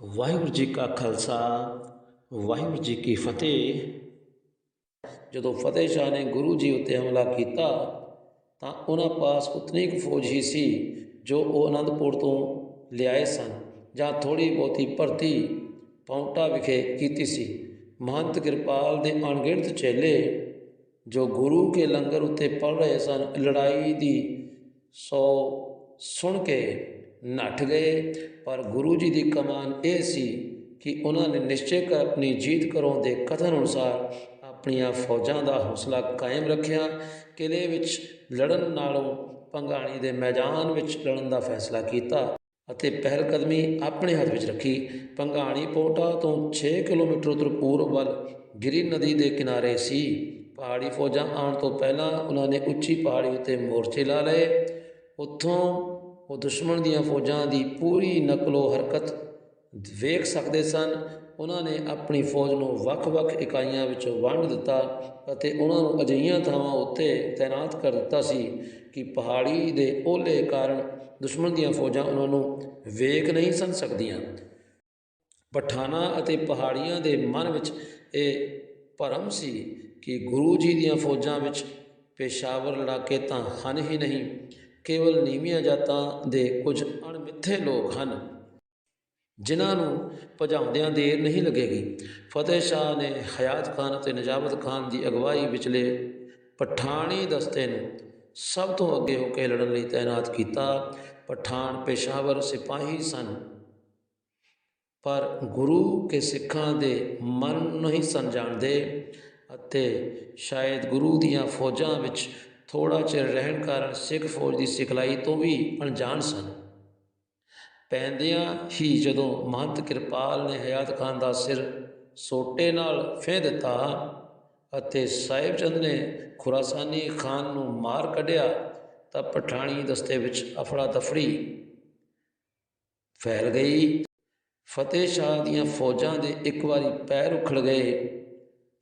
ਵਾਹਿਗੁਰੂ ਜੀ ਕਾ ਖਾਲਸਾ, ਵਾਹਿਗੁਰੂ ਜੀ ਕੀ ਫਤਿਹ। ਜਦੋਂ ਫਤਿਹ ਸ਼ਾਹ ਨੇ ਗੁਰੂ ਜੀ ਉੱਤੇ ਹਮਲਾ ਕੀਤਾ, ਤਾਂ ਉਹਨਾਂ ਪਾਸ ਉਤਨੀ ਕੁ ਫੌਜ ਹੀ ਸੀ ਜੋ ਉਹ ਅਨੰਦਪੁਰ ਤੋਂ ਲਿਆਏ ਸਨ, ਜਾਂ ਥੋੜੀ ਬਹੁਤੀ ਭਰਤੀ ਪੌਂਟਾ ਵਿਖੇ ਕੀਤੀ ਸੀ। ਮਹੰਤ ਕਿਰਪਾਲ ਦੇ ਅਣਗਿਣਤ ਚੇਲੇ ਜੋ ਗੁਰੂ ਕੇ ਲੰਗਰ ਉੱਤੇ ਪੜ ਰਹੇ ਸਨ, ਲੜਾਈ ਦੀ ਸੋ ਸੁਣ ਕੇ ਨੱਠ ਗਏ। ਪਰ ਗੁਰੂ ਜੀ ਦੀ ਕਮਾਨ ਇਹ ਸੀ ਕਿ ਉਹਨਾਂ ਨੇ ਨਿਸ਼ਚੈ ਕਰ ਆਪਣੀ ਜੀਤ ਕਰੋ ਦੇ ਕਥਨ ਅਨੁਸਾਰ ਆਪਣੀਆਂ ਫੌਜਾਂ ਦਾ ਹੌਸਲਾ ਕਾਇਮ ਰੱਖਿਆ। ਕਿਲੇ ਵਿੱਚ ਲੜਨ ਨਾਲੋਂ ਪੰਗਾਣੀ ਦੇ ਮੈਦਾਨ ਵਿੱਚ ਲੜਨ ਦਾ ਫੈਸਲਾ ਕੀਤਾ ਅਤੇ ਪਹਿਲ ਕਦਮੀ ਆਪਣੇ ਹੱਥ ਵਿੱਚ ਰੱਖੀ। ਪੰਗਾਣੀ ਪੋਟਾ ਤੋਂ 6 ਕਿਲੋਮੀਟਰ ਉੱਤਰ ਪੂਰਬ ਵੱਲ ਗਿਰੀ ਨਦੀ ਦੇ ਕਿਨਾਰੇ ਸੀ। ਪਹਾੜੀ ਫੌਜਾਂ ਆਉਣ ਤੋਂ ਪਹਿਲਾਂ ਉਹਨਾਂ ਨੇ ਉੱਚੀ ਪਹਾੜੀ ਉੱਤੇ ਮੋਰਚੇ ਲਾ ਲਏ। ਉੱਥੋਂ ਉਹ ਦੁਸ਼ਮਣ ਦੀਆਂ ਫੌਜਾਂ ਦੀ ਪੂਰੀ ਨਕਲੋ ਹਰਕਤ ਵੇਖ ਸਕਦੇ ਸਨ। ਉਹਨਾਂ ਨੇ ਆਪਣੀ ਫੌਜ ਨੂੰ ਵੱਖ-ਵੱਖ ਇਕਾਈਆਂ ਵਿੱਚ ਵੰਡ ਦਿੱਤਾ ਅਤੇ ਉਹਨਾਂ ਨੂੰ ਅਜਿਹੀਆਂ ਥਾਵਾਂ ਉੱਤੇ ਤਾਇਨਾਤ ਕਰ ਦਿੱਤਾ ਸੀ ਕਿ ਪਹਾੜੀ ਦੇ ਓਲੇ ਕਾਰਨ ਦੁਸ਼ਮਣ ਦੀਆਂ ਫੌਜਾਂ ਉਹਨਾਂ ਨੂੰ ਵੇਖ ਨਹੀਂ ਸਨ ਸਕਦੀਆਂ। ਪਠਾਨਾਂ ਅਤੇ ਪਹਾੜੀਆਂ ਦੇ ਮਨ ਵਿੱਚ ਇਹ ਭਰਮ ਸੀ ਕਿ ਗੁਰੂ ਜੀ ਦੀਆਂ ਫੌਜਾਂ ਵਿੱਚ ਪੇਸ਼ਾਵਰ ਲੜਾਕੇ ਤਾਂ ਹਨ ਹੀ ਨਹੀਂ। ਕੇਵਲ ਨੀਵੀਆਂ ਜਾਤਾਂ ਦੇ ਕੁਝ ਅਣਮਿੱਥੇ ਲੋਕ ਹਨ, ਜਿਨ੍ਹਾਂ ਨੂੰ ਭਜਾਉਂਦਿਆਂ ਦੇਰ ਨਹੀਂ ਲੱਗੇਗੀ। ਫਤਿਹ ਸ਼ਾਹ ਨੇ ਹਯਾਤ ਖਾਨ ਅਤੇ ਨਜਾਬਤ ਖਾਨ ਦੀ ਅਗਵਾਈ ਵਿਚਲੇ ਪਠਾਣੀ ਦਸਤੇ ਨੂੰ ਸਭ ਤੋਂ ਅੱਗੇ ਹੋ ਕੇ ਲੜਨ ਲਈ ਤਾਇਨਾਤ ਕੀਤਾ। ਪਠਾਨ ਪੇਸ਼ਾਵਰ ਸਿਪਾਹੀ ਸਨ, ਪਰ ਗੁਰੂ ਕੇ ਸਿੱਖਾਂ ਦੇ ਮਨ ਨਹੀਂ ਸਨ ਜਾਣਦੇ ਅਤੇ ਸ਼ਾਇਦ ਗੁਰੂ ਦੀਆਂ ਫੌਜਾਂ ਵਿੱਚ ਥੋੜਾ ਚਿਰ ਰਹਿਣ ਕਾਰਨ ਸਿੱਖ ਫੌਜ ਦੀ ਸਿਖਲਾਈ ਤੋਂ ਵੀ ਅਣਜਾਣ ਸਨ। ਪੈਂਦਿਆਂ ਹੀ ਜਦੋਂ ਮਹੰਤ ਕਿਰਪਾਲ ਨੇ ਹਯਾਤ ਖਾਨ ਦਾ ਸਿਰ ਸੋਟੇ ਨਾਲ ਫੇਹ ਦਿੱਤਾ ਅਤੇ ਸਾਹਿਬ ਚੰਦ ਨੇ ਖੁਰਾਸਾਨੀ ਖਾਨ ਨੂੰ ਮਾਰ ਕੱਢਿਆ, ਤਾਂ ਪਠਾਣੀ ਦਸਤੇ ਵਿੱਚ ਅਫੜਾ ਤਫੜੀ ਫੈਲ ਗਈ। ਫਤਿਹ ਸ਼ਾਹ ਦੀਆਂ ਫੌਜਾਂ ਦੇ ਇੱਕ ਵਾਰੀ ਪੈਰ ਉਖੜ ਗਏ,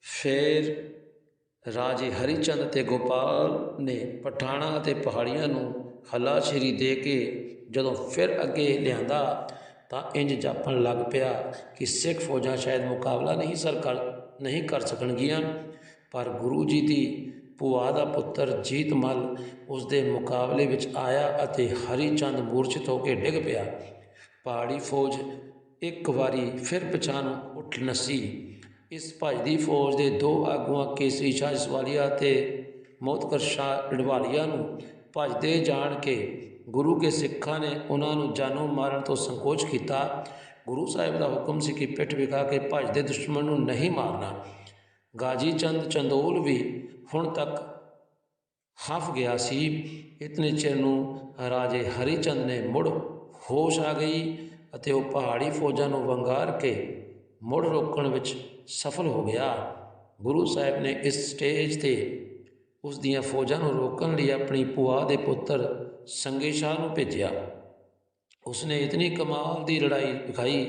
ਫਿਰ ਰਾਜੇ ਹਰੀਚੰਦ ਤੇ ਗੋਪਾਲ ਨੇ ਪਠਾਣਾ ਅਤੇ ਪਹਾੜੀਆਂ ਨੂੰ ਹੱਲਾਸ਼ੇਰੀ ਦੇ ਕੇ ਜਦੋਂ ਫਿਰ ਅੱਗੇ ਲਿਆਂਦਾ ਤਾਂ ਇੰਜ ਜਾਪਣ ਲੱਗ ਪਿਆ ਕਿ ਸਿੱਖ ਫੌਜਾਂ ਸ਼ਾਇਦ ਮੁਕਾਬਲਾ ਨਹੀਂ ਸਰ ਕਰ, ਨਹੀਂ ਕਰ ਸਕਣਗੀਆਂ। ਪਰ ਗੁਰੂ ਜੀ ਦੀ ਭੂਆ ਦਾ ਪੁੱਤਰ ਜੀਤਮਲ ਉਸ ਦੇ ਮੁਕਾਬਲੇ ਵਿੱਚ ਆਇਆ ਅਤੇ ਹਰੀਚੰਦ ਮੂਰਛਿਤ ਹੋ ਕੇ ਡਿੱਗ ਪਿਆ। ਪਹਾੜੀ ਫੌਜ ਇੱਕ ਵਾਰੀ ਫਿਰ ਪਛਾਣ ਉੱਠ ਨਸੀ। ਇਸ ਭਜਦੀ ਫੌਜ ਦੇ ਦੋ ਆਗੂਆਂ ਕੇਸਰੀ ਸ਼ਾਹ ਜਸਵਾਲੀਆ ਤੇ ਮੌਤਕਰ ਸ਼ਾਹ ਡੜਵਾਲੀਆ ਨੂੰ ਭਜਦੇ ਜਾਣ ਕੇ ਗੁਰੂ ਕੇ ਸਿੱਖਾਂ ਨੇ ਉਹਨਾਂ ਨੂੰ ਜਾਨੋਂ ਮਾਰਨ ਤੋਂ ਸੰਕੋਚ ਕੀਤਾ। ਗੁਰੂ ਸਾਹਿਬ ਦਾ ਹੁਕਮ ਸੀ ਕਿ ਪਿੱਠ ਵਿਖਾ ਕੇ ਭਜਦੇ ਦੁਸ਼ਮਣ ਨੂੰ ਨਹੀਂ ਮਾਰਨਾ। ਗਾਜੀ ਚੰਦ ਚੰਦੋਲ ਵੀ ਹੁਣ ਤੱਕ ਹਫ ਗਿਆ ਸੀ। ਇਤਨੇ ਚਿਰ ਨੂੰ ਰਾਜੇ ਹਰੀਚੰਦ ਨੇ ਮੁੜ ਹੋਸ਼ ਆ ਗਈ ਅਤੇ ਉਹ ਪਹਾੜੀ ਫੌਜਾਂ ਨੂੰ ਵੰਗਾਰ ਕੇ ਮੁੜ ਰੋਕਣ ਵਿੱਚ ਸਫਲ ਹੋ ਗਿਆ। ਗੁਰੂ ਸਾਹਿਬ ਨੇ ਇਸ ਸਟੇਜ ਤੇ ਉਸ ਦੀਆਂ ਫੌਜਾਂ ਨੂੰ ਰੋਕਣ ਲਈ ਆਪਣੀ ਪੁਆ ਦੇ ਪੁੱਤਰ ਸੰਗੇ ਸ਼ਾਹ ਨੂੰ ਭੇਜਿਆ। ਉਸਨੇ ਇਤਨੀ ਕਮਾਲ ਦੀ ਲੜਾਈ ਦਿਖਾਈ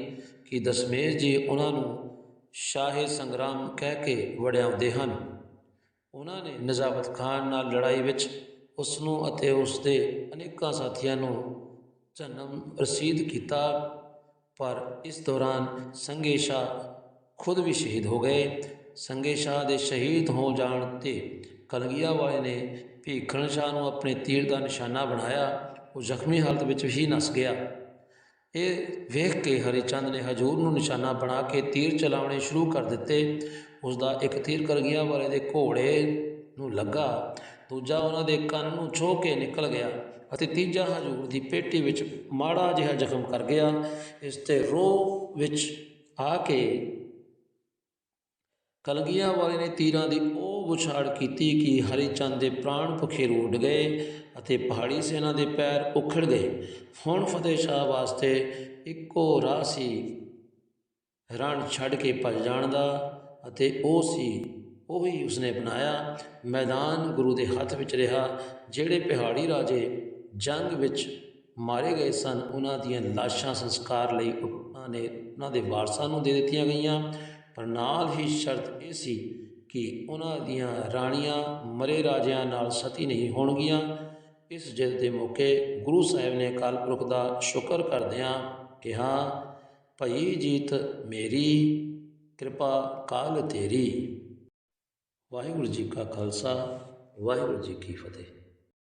ਕਿ ਦਸ਼ਮੇਸ਼ ਜੀ ਉਹਨਾਂ ਨੂੰ ਸ਼ਾਹੇ ਸੰਗਰਾਮ ਕਹਿ ਕੇ ਵੜਿਆਉਂਦੇ ਹਨ। ਉਹਨਾਂ ਨੇ ਨਜ਼ਾਬਤ ਖਾਨ ਨਾਲ ਲੜਾਈ ਵਿੱਚ ਉਸ ਨੂੰ ਅਤੇ ਉਸ ਦੇ ਅਨੇਕਾਂ ਸਾਥੀਆਂ ਨੂੰ ਜਨਮ ਰਸੀਦ ਕੀਤਾ। ਪਰ ਇਸ ਦੌਰਾਨ ਸੰਗੇ ਸ਼ਾਹ ਖੁਦ ਵੀ ਸ਼ਹੀਦ ਹੋ ਗਏ। ਸੰਗੇ ਸ਼ਾਹ ਦੇ ਸ਼ਹੀਦ ਹੋ ਜਾਣ ਤੇ ਕਲਗੀਆ ਵਾਲੇ ਨੇ ਭੀਖਣ ਸ਼ਾਹ ਨੂੰ ਆਪਣੇ ਤੀਰ ਦਾ ਨਿਸ਼ਾਨਾ ਬਣਾਇਆ। ਉਹ ਜ਼ਖਮੀ ਹਾਲਤ ਵਿੱਚ ਹੀ ਨਸ ਗਿਆ। ਇਹ ਵੇਖ ਕੇ ਹਰੀਚੰਦ ਨੇ ਹਜੂਰ ਨੂੰ ਨਿਸ਼ਾਨਾ ਬਣਾ ਕੇ ਤੀਰ ਚਲਾਉਣੇ ਸ਼ੁਰੂ ਕਰ ਦਿੱਤੇ। ਉਸ ਦਾ ਇੱਕ ਤੀਰ ਕਲਗੀਆ ਵਾਲੇ ਦੇ ਘੋੜੇ ਨੂੰ ਲੱਗਾ। ਦੂਜਾ ਉਹਨਾਂ ਦੇ ਕੰਨ ਨੂੰ ਛੋਹ ਕੇ ਨਿਕਲ ਗਿਆ ਅਤੇ ਤੀਜਾ ਹਜੂਰ ਦੀ ਪੇਟੀ ਵਿੱਚ ਮਾੜਾ ਜਿਹਾ ਜ਼ਖਮ ਕਰ ਗਿਆ। ਇਸ ਤੇ ਰੋਹ ਵਿੱਚ ਆ ਕੇ ਕਲਗੀਆਂ ਵਾਲੇ ਨੇ ਤੀਰਾਂ ਦੀ ਉਹ ਵਿਛਾੜ ਕੀਤੀ ਕਿ ਹਰੀ ਚੰਦ ਦੇ ਪ੍ਰਾਣ ਭੁਖੇ ਰੂਡ ਗਏ ਅਤੇ ਪਹਾੜੀ ਸੈਨਾ ਦੇ ਪੈਰ ਉਖੜ ਗਏ। ਹੁਣ ਫਤਿਹ ਸ਼ਾਹ ਵਾਸਤੇ ਇੱਕੋ ਰਾਹ ਸੀ ਰਣ ਛੱਡ ਕੇ ਭੱਜ ਜਾਣ ਦਾ ਅਤੇ ਉਹ ਸੀ, ਉਹੀ ਉਸਨੇ ਬਣਾਇਆ ਮੈਦਾਨ ਗੁਰੂ ਦੇ ਹੱਥ ਵਿੱਚ ਰਿਹਾ, ਜਿਹੜੇ ਪਹਾੜੀ ਰਾਜੇ ਜੰਗ ਵਿੱਚ ਮਾਰੇ ਗਏ ਸਨ, ਉਹਨਾਂ ਦੀਆਂ ਲਾਸ਼ਾਂ ਸੰਸਕਾਰ ਲਈ ਉਹਨਾਂ ਨੇ ਉਹਨਾਂ ਦੇ ਵਾਰਸਾਂ ਨੂੰ ਦੇ ਦਿੱਤੀਆਂ ਗਈਆਂ। ਪਰ ਨਾਲ ਹੀ ਸ਼ਰਤ ਇਹ ਸੀ ਕਿ ਉਹਨਾਂ ਦੀਆਂ ਰਾਣੀਆਂ ਮਰੇ ਰਾਜਿਆਂ ਨਾਲ ਸਤੀ ਨਹੀਂ ਹੋਣਗੀਆਂ। ਇਸ ਜਿੱਦ ਦੇ ਮੌਕੇ ਗੁਰੂ ਸਾਹਿਬ ਨੇ ਅਕਾਲ ਪੁਰਖ ਦਾ ਸ਼ੁਕਰ ਕਰਦਿਆਂ ਕਿਹਾ, ਭਈ ਜੀਤ ਮੇਰੀ, ਕਿਰਪਾ ਕਾਲ ਤੇਰੀ। ਵਾਹਿਗੁਰੂ ਜੀ ਕਾ ਖਾਲਸਾ, ਵਾਹਿਗੁਰੂ ਜੀ ਕੀ ਫਤਿਹ।